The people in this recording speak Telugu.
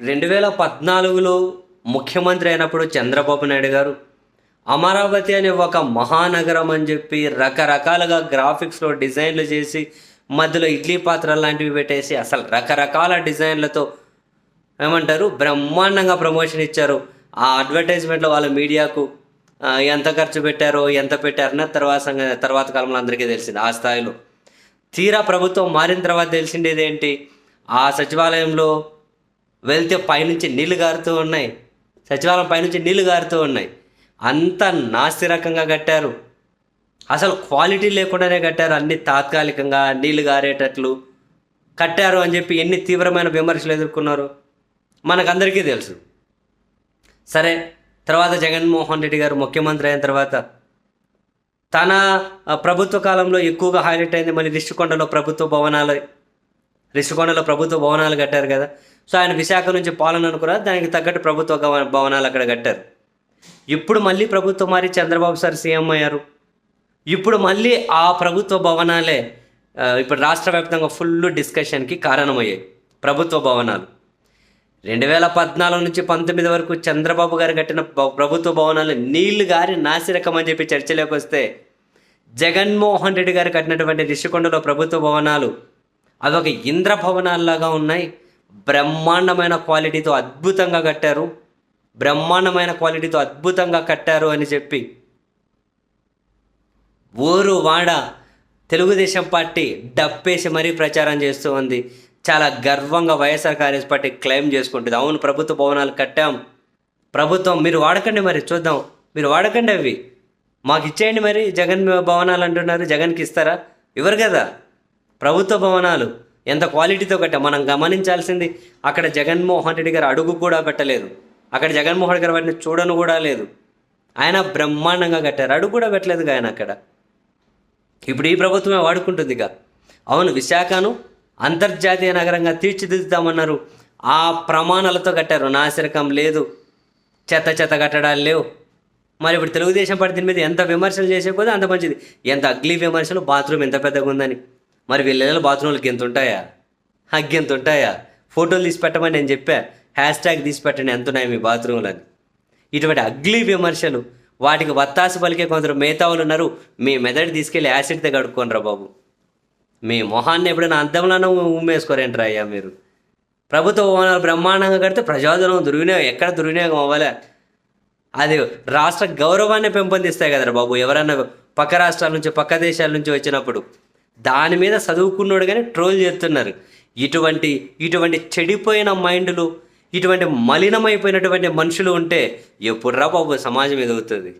రెండు వేల పద్నాలుగులో ముఖ్యమంత్రి అయినప్పుడు చంద్రబాబు నాయుడు గారు అమరావతి అనే ఒక మహానగరం అని చెప్పి రకరకాలుగా గ్రాఫిక్స్లో డిజైన్లు చేసి మధ్యలో ఇడ్లీ పాత్రలు లాంటివి పెట్టేసి అసలు రకరకాల డిజైన్లతో ఏమంటారు బ్రహ్మాండంగా ప్రమోషన్ ఇచ్చారు. ఆ అడ్వర్టైజ్మెంట్లో వాళ్ళ మీడియాకు ఎంత ఖర్చు పెట్టారో ఎంత పెట్టారన్న తర్వాత తర్వాత కాలంలో అందరికీ తెలిసింది ఆ స్థాయిలో. తీరా ప్రభుత్వం మారిన తర్వాత తెలిసిండేది ఏంటి ఆ సచివాలయంలో వెళ్తే పైనుంచి నీళ్ళు గారుతూ ఉన్నాయి. సచివాలయం పైనుంచి నీళ్ళు గారుతూ ఉన్నాయి. అంత నాస్తి రకంగా కట్టారు. అసలు క్వాలిటీ లేకుండానే కట్టారు. అన్ని తాత్కాలికంగా నీళ్ళు గారేటట్లు కట్టారు అని చెప్పి ఎన్ని తీవ్రమైన విమర్శలు ఎదుర్కొన్నారు? మనకందరికీ తెలుసు. సరే తర్వాత జగన్మోహన్ రెడ్డి గారు ముఖ్యమంత్రి అయిన తర్వాత తన ప్రభుత్వ కాలంలో ఎక్కువగా హైలైట్ అయింది. మళ్ళీ రిషికొండలో ప్రభుత్వ భవనాలు రిషికొండలో ప్రభుత్వ భవనాలు కట్టారు కదా. సో ఆయన విశాఖ నుంచి పాలన అనుకున్నారు. దానికి తగ్గట్టు ప్రభుత్వ భవనాలు అక్కడ కట్టారు. ఇప్పుడు మళ్ళీ ప్రభుత్వం మారి చంద్రబాబు సార్ సీఎం అయ్యారు. ఇప్పుడు మళ్ళీ ఆ ప్రభుత్వ భవనాలే ఇప్పుడు రాష్ట్ర వ్యాప్తంగా ఫుల్ డిస్కషన్కి కారణమయ్యాయి. ప్రభుత్వ భవనాలు. రెండు వేల పద్నాలుగు నుంచి పంతొమ్మిది వరకు చంద్రబాబు గారు కట్టిన ప్రభుత్వ భవనాలు నీళ్ళు గారి నాసిరకం అని చెప్పి చర్చలోకి వస్తే జగన్మోహన్ రెడ్డి గారు కట్టినటువంటి రిషికొండలో ప్రభుత్వ భవనాలు అదొక ఇంద్ర భవనాల్లాగా ఉన్నాయి. బ్రహ్మాండమైన క్వాలిటీతో అద్భుతంగా కట్టారు. బ్రహ్మాండమైన క్వాలిటీతో అద్భుతంగా కట్టారు అని చెప్పి ఊరు వాడ తెలుగుదేశం పార్టీ డప్పేసి మరీ ప్రచారం చేస్తూ ఉంది. చాలా గర్వంగా వైఎస్ఆర్ కాంగ్రెస్ పార్టీ క్లెయిమ్ చేసుకుంటుంది. అవును ప్రభుత్వ భవనాలు కట్టాం. ప్రభుత్వం మీరు వాడకండి మరి చూద్దాం. మీరు వాడకండి అవి. మాకు ఇచ్చేయండి మరి జగన్ భవనాలు అంటున్నారు జగన్కి ఇస్తారా? ఇవ్వరు కదా. ప్రభుత్వ భవనాలు. ఎంత క్వాలిటీతో కట్టా? మనం గమనించాల్సింది అక్కడ జగన్మోహన్ రెడ్డి గారు అడుగు కూడా పెట్టలేదు. అక్కడ జగన్మోహన్ రెడ్డి గారు వాటిని చూడను కూడా లేదు. ఆయన బ్రహ్మాండంగా కట్టారు. అడుగు కూడా పెట్టలేదు ఆయన అక్కడ. ఇప్పుడు ఈ ప్రభుత్వమే వాడుకుంటుంది ఇక. అవును విశాఖను అంతర్జాతీయ నగరంగా తీర్చిదిద్దుతామన్నారు. ఆ ప్రమాణాలతో కట్టారు. నాసిరకం లేదు. చెత్త చెత్త కట్టడాలు లేవు. మరి ఇప్పుడు తెలుగుదేశం పార్టీ దీని మీద ఎంత విమర్శలు చేసే పోతే అంత మంచిది. ఎంత అగ్లీ విమర్శలు బాత్రూమ్ ఎంత పెద్దగా ఉందని మరి వీళ్ళ బాత్రూంలకి ఎంత ఉంటాయా? హగ్గి ఎంత ఉంటాయా? ఫోటోలు తీసి పెట్టమని నేను చెప్పా. హ్యాష్ ట్యాగ్ తీసి పెట్టండి ఎంత ఉన్నాయి మీ బాత్రూంలని ఇటువంటి అగ్లీ విమర్శలు వాటికి వత్తాసు పలికే కొందరు మేతావులు ఉన్నారు. మీ మెదడు తీసుకెళ్ళి యాసిడ్తో కడుక్కోనరా బాబు. మీ మొహాన్ని ఎప్పుడైనా అద్దంలోనూ ఉమ్మేసుకోరేంట్రా అయ్యా మీరు. ప్రభుత్వ భవనాలు బ్రహ్మాండంగా కడితే ప్రజోదనం దుర్వినియోగం ఎక్కడ దుర్వినియోగం అవ్వలే. అది రాష్ట్ర గౌరవాన్ని పెంపొందిస్తాయి కదరా బాబు. ఎవరన్నా పక్క రాష్ట్రాల నుంచి పక్క దేశాల నుంచి వచ్చినప్పుడు దాని మీద చదువుకున్నాడు కానీ ట్రోల్ చేస్తున్నారు. ఇటువంటి ఇటువంటి చెడిపోయిన మైండ్లు ఇటువంటి మలినమైపోయినటువంటి మనుషులు ఉంటే ఎప్పుడురా బాబు సమాజం ఎదుగుతుంది.